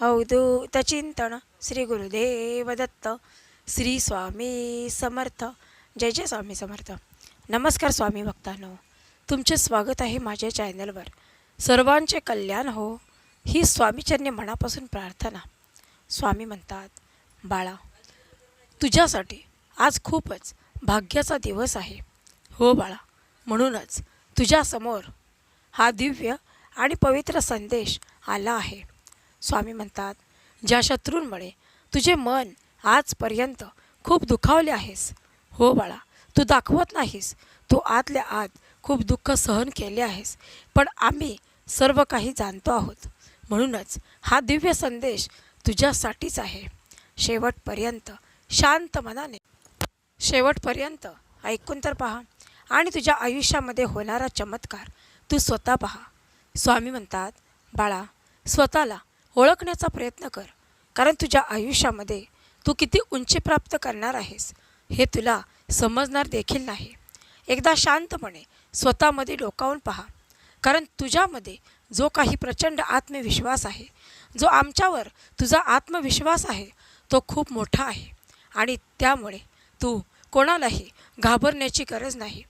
अवधूत चिंतन श्री गुरुदेव दत्त श्री स्वामी समर्थ जय जय स्वामी समर्थ नमस्कार स्वामी भक्तांनो तुमचे स्वागत आहे माझ्या चॅनलवर सर्वांचे कल्याण हो ही स्वामीचरणी मनापासून प्रार्थना स्वामी म्हणतात बाळा तुझ्यासाठी आज खूपच भाग्याचा दिवस आहे हो बाळा म्हणूनच तुझ्यासमोर हा दिव्य आणि पवित्र संदेश आला आहे स्वामी म्हणतात ज्या शत्रूंमुळे तुझे मन आजपर्यंत खूप दुखावले आहेस. हो बाळा तू दाखवत नाहीस. तू आतल्या आत खूप दुःख सहन केले आहेस. पण आम्ही सर्व काही जाणतो आहोत. म्हणूनच हा दिव्य संदेश तुझ्यासाठीच आहे. शेवटपर्यंत शांत मनाने शेवटपर्यंत ऐकून तर पहा. आणि तुझ्या आयुष्यामध्ये होणारा चमत्कार तू स्वतः पहा. स्वामी म्हणतात बाळा स्वतःला ओळखण्याचा प्रयत्न कर. कारण तुझ्या आयुष्यामध्ये तू किती उंची प्राप्त करणार आहेस हे तुला समजणार देखील नाही. एकदा शांतपणे स्वतःमध्ये डोकावून पहा. कारण तुझ्यामध्ये जो काही प्रचंड आत्मविश्वास आहे जो आमच्यावर तुझा आत्मविश्वास आहे तो खूप मोठा आहे. आणि त्यामुळे तू कोणालाही घाबरण्याची गरज नाही.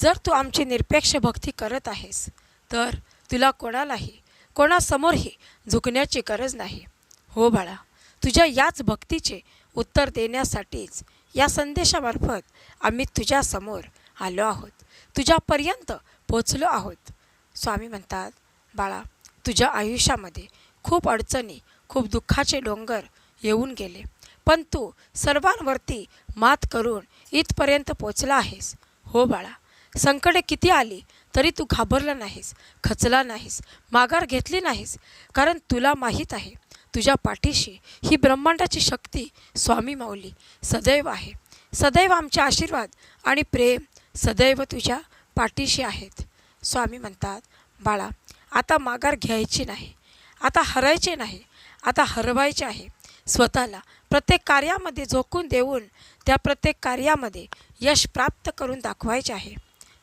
जर तू आमची निरपेक्ष भक्ती करत आहेस तर तुला कोणालाही कोणासमोरही झुकण्याची गरज नाही. हो बाळा तुझ्या याच भक्तीचे उत्तर देण्यासाठीच या संदेशामार्फत आम्ही तुझ्यासमोर आलो आहोत. तुझ्यापर्यंत पोचलो आहोत. स्वामी म्हणतात बाळा तुझ्या आयुष्यामध्ये खूप अडचणी खूप दुःखाचे डोंगर येऊन गेले. पण तू सर्वांवरती मात करून इथपर्यंत पोचला आहेस. हो बाळा संकटे किती आली तरी तू घाबरला नाहीस खचला नाहीस माघार घेतली नाहीस कारण तुला माहीत आहे तुझ्या पाठीशी ही ब्रह्मांडाची शक्ती स्वामी माऊली. सदैव आहे. सदैव आमचे आशीर्वाद आणि प्रेम सदैव तुझ्या पाठीशी आहेत. स्वामी म्हणतात बाळा आता माघार घ्यायची नाही. आता हरायचे नाही. आता हरवायचे आहे. स्वतःला प्रत्येक कार्यामध्ये झोकून देऊन त्या प्रत्येक कार्यामध्ये यश प्राप्त करून दाखवायचे आहे.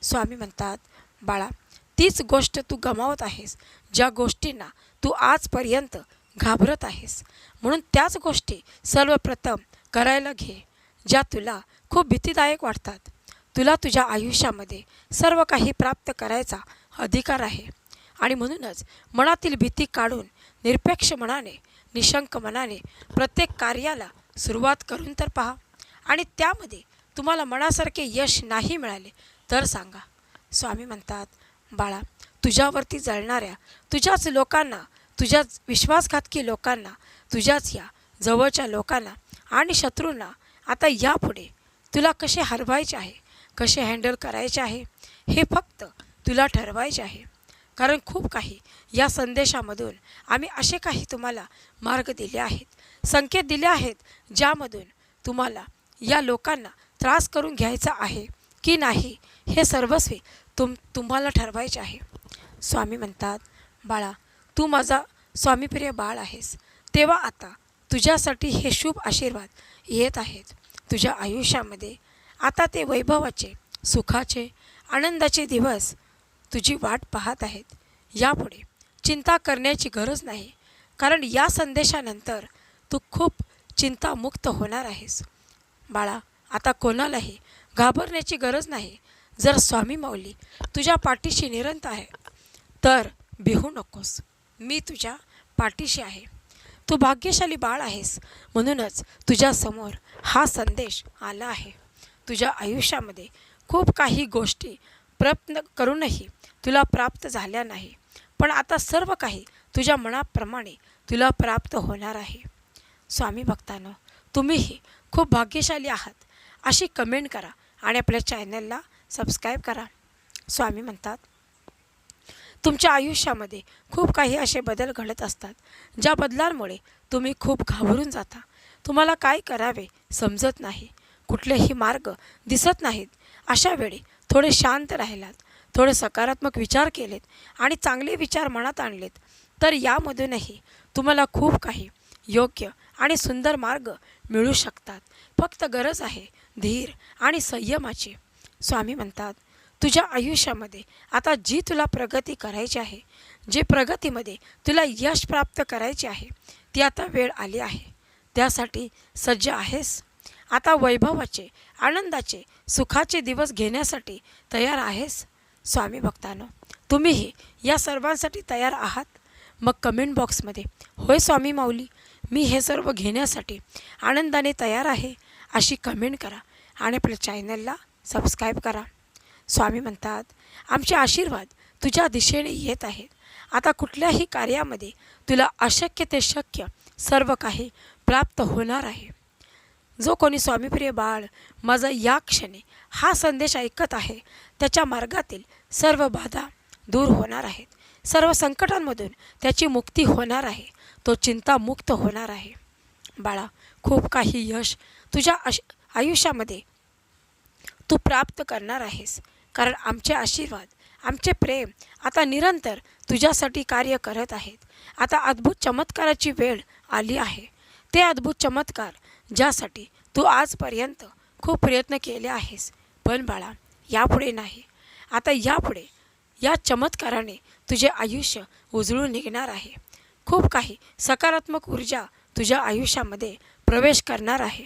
स्वामी म्हणतात बाळा तीच गोष्ट तू गमावत आहेस. ज्या गोष्टींना तू आजपर्यंत घाबरत आहेस. म्हणून त्याच गोष्टी सर्वप्रथम करायला घे ज्या तुला खूप भीतीदायक वाटतात. तुला तुझ्या आयुष्यामध्ये सर्व काही प्राप्त करायचा अधिकार आहे. आणि म्हणूनच मनातील भीती काढून निरपेक्ष मनाने निशंक मनाने प्रत्येक कार्याला सुरुवात करून तर पहा. आणि त्यामध्ये तुम्हाला मनासारखे यश नाही मिळाले तर सांगा. स्वामी म्हणतात बाळा तुझ्यावरती जळणाऱ्या तुझ्याच लोकांना तुझ्याच विश्वासघातकी लोकांना तुझ्याच या जवळच्या लोकांना आणि शत्रूंना आता यापुढे तुला कसे हरवायचे आहे कसे हँडल करायचे आहे हे फक्त तुला ठरवायचे आहे. कारण खूप काही या संदेशामधून आम्ही असे काही तुम्हाला मार्ग दिले आहेत संकेत दिले आहेत ज्यामधून तुम्हाला या लोकांना त्रास करून घ्यायचा आहे. की नाही हे सर्वस्वी तुम तुम्हाला ठरवायचे आहे. स्वामी म्हणतात बाळा तू माझा स्वामीप्रिय बाळ आहेस. तेव्हा आता तुझ्यासाठी हे शुभ आशीर्वाद येत आहेत. तुझ्या आयुष्यामध्ये आता ते वैभवाचे सुखाचे आनंदाचे दिवस तुझी वाट पाहत आहेत. यापुढे चिंता करण्याची गरज नाही. कारण या संदेशानंतर तू खूप चिंतामुक्त होणार आहेस. बाळा आता कोणालाही घाबरण्याची गरज नाही. जर स्वामी माऊली तुझ्या पाठीशी निरंत आहे तर बिहू नकोस. मी तुझ्या पाठीशी आहे. तू भाग्यशाली बाळ आहेस. म्हणूनच तुझ्यासमोर हा संदेश आला आहे. तुझ्या आयुष्यामध्ये खूप काही गोष्टी प्रयत्न करूनही तुला प्राप्त झाल्या नाही. पण आता सर्व काही तुझ्या मनाप्रमाणे तुला प्राप्त होणार आहे. स्वामी भक्तांनो तुम्हीही खूप भाग्यशाली आहात. अशी कमेंट करा. आणि आपल्या चॅनलला सबस्क्राईब करा. स्वामी म्हणतात तुमच्या आयुष्यामध्ये खूप काही असे बदल घडत असतात ज्या बदलांमुळे तुम्ही खूप घाबरून जाता. तुम्हाला काय करावे समजत नाही. कुठलेही मार्ग दिसत नाहीत. अशा वेळी थोडे शांत राहिलात थोडे सकारात्मक विचार केलेत आणि चांगले विचार मनात आणलेत. तर यामधूनही तुम्हाला खूप काही योग्य आणि सुंदर मार्ग मिळू शकतात. फक्त गरज आहे धीर आणि संयमाची. स्वामी म्हणतात तुझ्या आयुष्यामध्ये आता जी तुला प्रगती करायची आहे जे प्रगतीमध्ये तुला यश प्राप्त करायचे आहे ती आता वेळ आली आहे. त्यासाठी सज्ज आहेस. आता वैभवाचे आनंदाचे सुखाचे दिवस घेण्यासाठी तयार आहेस. स्वामी भक्तांनो तुम्हीही या सर्वांसाठी तयार आहात? मग कमेंट बॉक्समध्ये होय स्वामी माऊली मी हे सर्व घेण्यासाठी आनंदाने तयार आहे अशी कमेंट करा आणि आपल्या चॅनलला सबस्क्राईब करा. स्वामी म्हणतात आमचे आशीर्वाद तुझ्या दिशेने येत आहेत. आता कुठल्याही कार्यामध्ये तुला अशक्य ते शक्य सर्व काही प्राप्त होणार आहे. जो कोणी स्वामीप्रिय बाळ माझा या क्षणी हा संदेश ऐकत आहे त्याच्या मार्गातील सर्व बाधा दूर होणार आहेत. सर्व संकटांमधून त्याची मुक्ती होणार आहे. तो चिंतामुक्त होणार आहे. बाळा खूप काही यश तुझ्या आश आयुष्यामध्ये तू प्राप्त करणार आहेस. कारण आमचे आशीर्वाद आमचे प्रेम आता निरंतर तुझ्यासाठी कार्य करत आहेत. आता अद्भुत चमत्काराची वेळ आली आहे. ते अद्भुत चमत्कार ज्यासाठी तू आजपर्यंत खूप प्रयत्न केले आहेस. पण बाळा यापुढे नाही. आता यापुढे या चमत्काराने तुझे आयुष्य उजळून निघणार आहे. खूप काही सकारात्मक ऊर्जा तुझ्या आयुष्यामध्ये प्रवेश करणार आहे.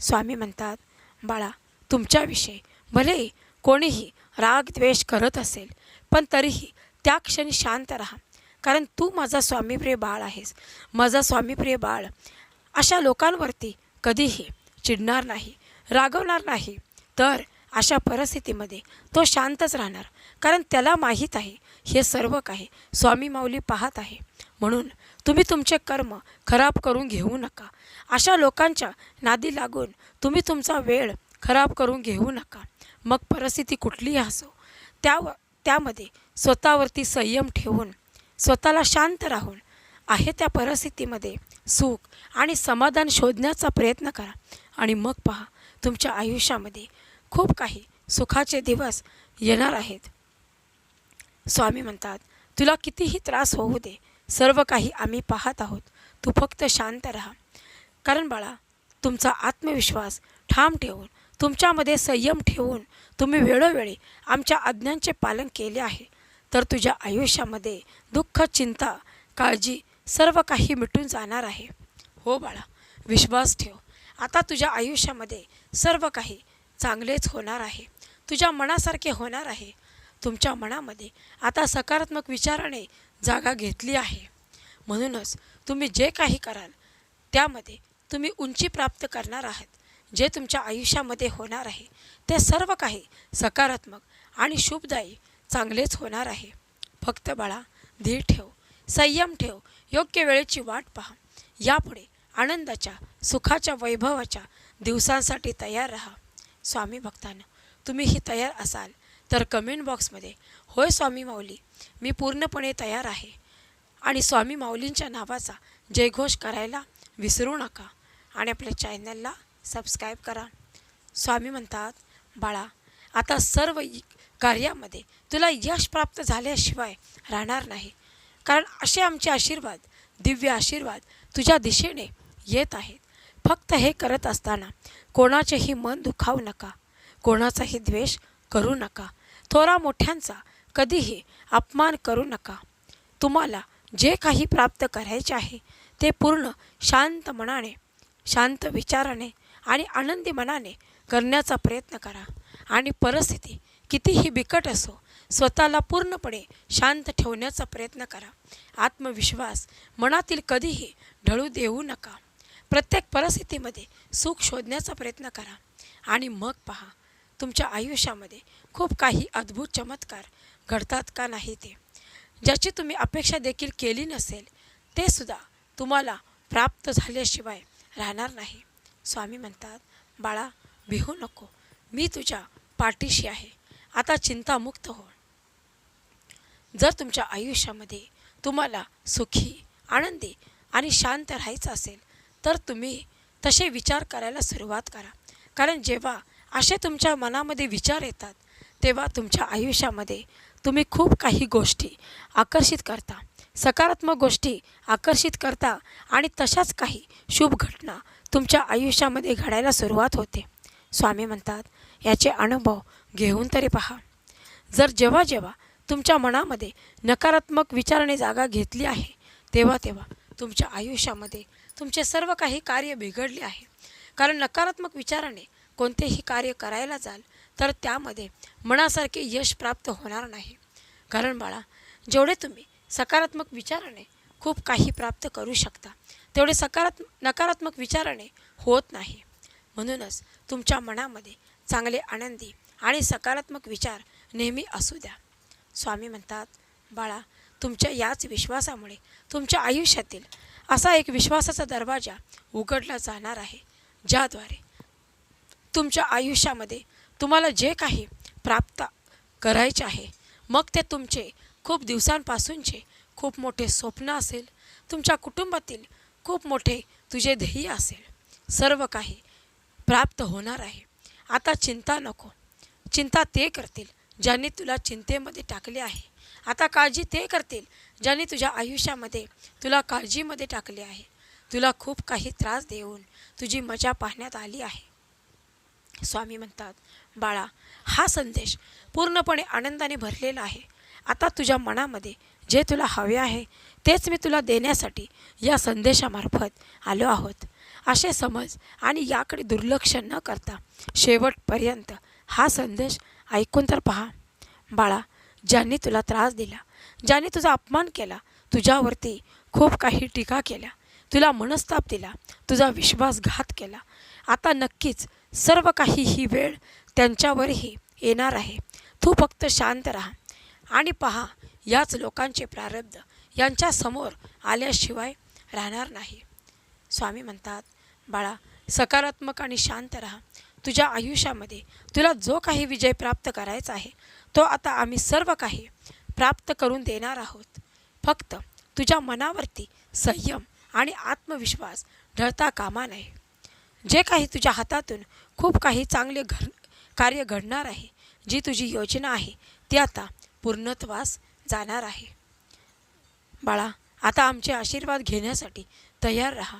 स्वामी म्हणतात बाळा तुमच्याविषयी भलेही कोणीही राग द्वेष करत असेल पण तरीही त्या क्षणी शांत राहा. कारण तू माझा स्वामीप्रिय बाळ आहेस. माझा स्वामीप्रिय बाळ अशा लोकांवरती कधीही चिडणार नाही रागवणार नाही. तर अशा परिस्थितीमध्ये तो शांतच राहणार. कारण त्याला माहीत आहे हे सर्व काही स्वामी माऊली पाहत आहे. म्हणून तुम्ही तुमचे कर्म खराब करून घेऊ नका. अशा लोकांच्या नादी लागून तुम्ही तुमचा वेळ खराब करून घेऊ नका. मग परिस्थिती कुठलीही असो त्या त्यामध्ये स्वतःवरती संयम ठेवून स्वतःला शांत राहून आहे त्या परिस्थितीमध्ये सुख आणि समाधान शोधण्याचा प्रयत्न करा. आणि मग पहा तुमच्या आयुष्यामध्ये खूप काही सुखाचे दिवस येणार आहेत. स्वामी म्हणतात तुला कितीही त्रास होऊ दे सर्व काही आम्ही पाहत आहोत. तू फक्त शांत राहा. कारण बाळा तुमचा आत्मविश्वास ठाम ठेवून तुमच्यामध्ये संयम ठेवून तुम्ही वेळोवेळी आमच्या आज्ञांचे पालन केले आहे. तर तुझ्या आयुष्यामध्ये दुःख चिंता काळजी सर्व काही मिटून जाणार आहे. हो बाळा विश्वास ठेव. आता तुझ्या आयुष्यामध्ये सर्व काही चांगलेच होणार आहे. तुझ्या मनासारखे होणार आहे. तुमच्या मनामध्ये आता सकारात्मक विचाराने जागा घेतली आहे. म्हणूनच तुम्ही जे काही कराल त्यामध्ये तुम्ही उंची प्राप्त करणार आहात. जे तुमच्या आयुष्यामध्ये होणार आहे ते सर्व काही सकारात्मक आणि शुभदायी चांगलेच होणार आहे. फक्त बाळा धीर ठेव संयम ठेव योग्य वेळेची वाट पहा. यापुढे आनंदाच्या सुखाच्या वैभवाच्या दिवसांसाठी तयार राहा. स्वामी भक्तांनो तुम्हीही तयार असाल. तर कमेंट बॉक्समध्ये होय स्वामी माऊली मी पूर्णपणे तयार आहे. आणि स्वामी माऊलींच्या नावाचा जयघोष करायला विसरू नका. आणि आपल्या चॅनलला सबस्क्राईब करा. स्वामी म्हणतात बाळा आता सर्व कार्यामध्ये तुला यश प्राप्त झाल्याशिवाय राहणार नाही. कारण असे आमचे आशीर्वाद दिव्य आशीर्वाद तुझ्या दिशेने येत आहेत. फक्त हे करत असताना कोणाचेही मन दुखावू नका. कोणाचाही द्वेष करू नका. थोरा मोठ्यांचा कधीही अपमान करू नका. तुम्हाला जे काही प्राप्त करायचे आहे ते पूर्ण शांत मनाने शांत विचाराने आणि आनंदी मनाने करण्याचा प्रयत्न करा. आणि परिस्थिती कितीही बिकट असो स्वतःला पूर्णपणे शांत ठेवण्याचा प्रयत्न करा. आत्मविश्वास मनातील कधीही ढळू देऊ नका. प्रत्येक परिस्थितीमध्ये सुख शोधण्याचा प्रयत्न करा. आणि मग पहा तुमच्या आयुष्यामध्ये खूप काही अद्भुत चमत्कार घडतात का नाही ते? ज्याची तुम्ही अपेक्षा देखील केली नसेल ते सुद्धा तुम्हाला प्राप्त झाल्याशिवाय राहणार नाही. स्वामी म्हणतात बाळा भिहू नको. मी तुझ्या पाठीशी आहे. आता चिंतामुक्त हो. जर तुमच्या आयुष्यामध्ये तुम्हाला सुखी आनंदी आणि शांत राहायचं असेल तर तुम्ही तसे विचार करायला सुरुवात करा. कारण जेव्हा असे तुमच्या मनामध्ये विचार येतात तेव्हा तुमच्या आयुष्यामध्ये तुम्ही खूप काही गोष्टी आकर्षित करता. सकारात्मक गोष्टी आकर्षित करता आणि तशाच काही शुभ घटना तुमच्या आयुष्यामध्ये घडायला सुरुवात होते. स्वामी म्हणतात याचे अनुभव घेऊन तरी पहा. जर जेव्हा जेव्हा तुमच्या मनामध्ये नकारात्मक विचाराने जागा घेतली आहे तेव्हा तेव्हा तुमच्या आयुष्यामध्ये तुमचे सर्व काही कार्य बिघडले आहे. कारण नकारात्मक विचाराने कोणतेही कार्य करायला जाल तर त्यामध्ये मनासारखे यश प्राप्त होणार नाही. कारण बाळा जेवढे तुम्ही सकारात्मक विचाराने खूप काही प्राप्त करू शकता तेवढे सकारात्मक नकारात्मक विचाराने होत नाही. म्हणूनच तुमच्या मनामध्ये चांगले आनंदी आणि सकारात्मक विचार नेहमी असू द्या. स्वामी म्हणतात बाळा तुमच्या याच विश्वासामुळे तुमच्या आयुष्यातील असा एक विश्वासाचा दरवाजा उघडला जाणार आहे ज्याद्वारे तुमच्या आयुष्यामध्ये तुम्हाला जे काही प्राप्त करायचे आहे मग ते तुमचे खूप दिवसांपासूनचे खूप मोठे स्वप्न असेल तुमच्या कुटुंबातील खूप मोठे तुझे ध्येय असेल सर्व काही प्राप्त होणार आहे. आता चिंता नको. चिंता ते करतील ज्यांनी तुला चिंतेमध्ये टाकले आहे. आता काळजी ते करतील ज्यांनी तुझ्या आयुष्यामध्ये तुला काळजीमध्ये टाकले आहे. तुला खूप काही त्रास देऊन तुझी मजा पाहण्यात आली आहे. स्वामी म्हणतात बाळा हा संदेश पूर्णपणे आनंदाने भरलेला आहे. आता तुझ्या मनामध्ये जे तुला हवे आहे तेच मी तुला देण्यासाठी या संदेशामार्फत आलो आहोत. असे समज आणि याकडे दुर्लक्ष न करता शेवटपर्यंत हा संदेश ऐकून तर पहा. बाळा ज्यांनी तुला त्रास दिला ज्यांनी तुझा अपमान केला तुझ्यावरती खूप काही टीका केल्या तुला मनस्ताप दिला तुझा विश्वासघात केला आता नक्कीच सर्व काही ही वेळ त्यांच्यावरही येणार आहे. तू फक्त शांत राहा आणि पहा याच लोकांचे प्रारब्ध यांच्यासमोर आल्याशिवाय राहणार नाही. स्वामी म्हणतात बाळा सकारात्मक आणि शांत राहा. तुझ्या आयुष्यामध्ये तुला जो काही विजय प्राप्त करायचा आहे तो आता आम्ही सर्व काही प्राप्त करून देणार आहोत. फक्त तुझ्या मनावरती संयम आणि आत्मविश्वास ढळता कामा नये. जे काही तुझ्या हातातून खूप काही चांगले घर कार्य घडणार आहे जी तुझी योजना आहे ती आता पूर्णत्वास जाणार आहे. बाळा आता आमचे आशीर्वाद घेण्यासाठी तयार राहा.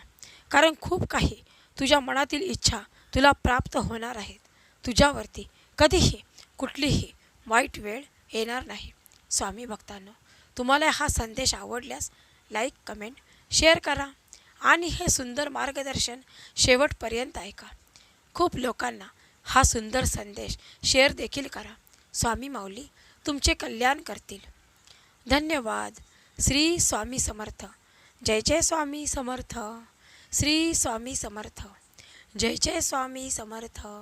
कारण खूप काही तुझ्या मनातील इच्छा तुला प्राप्त होणार आहेत. तुझ्यावरती कधीही कुठलीही वाईट वेळ येणार नाही. स्वामी भक्तांनो तुम्हाला हा संदेश आवडल्यास लाईक कमेंट शेअर करा. आणि हे सुंदर मार्गदर्शन शेवटपर्यंत ऐका. खूप लोकांना हा सुंदर संदेश शेअर देखील करा. स्वामी माऊली तुमचे कल्याण करतील. धन्यवाद. श्री स्वामी समर्थ. जय जय स्वामी समर्थ. श्री स्वामी समर्थ. जय जय स्वामी समर्थ.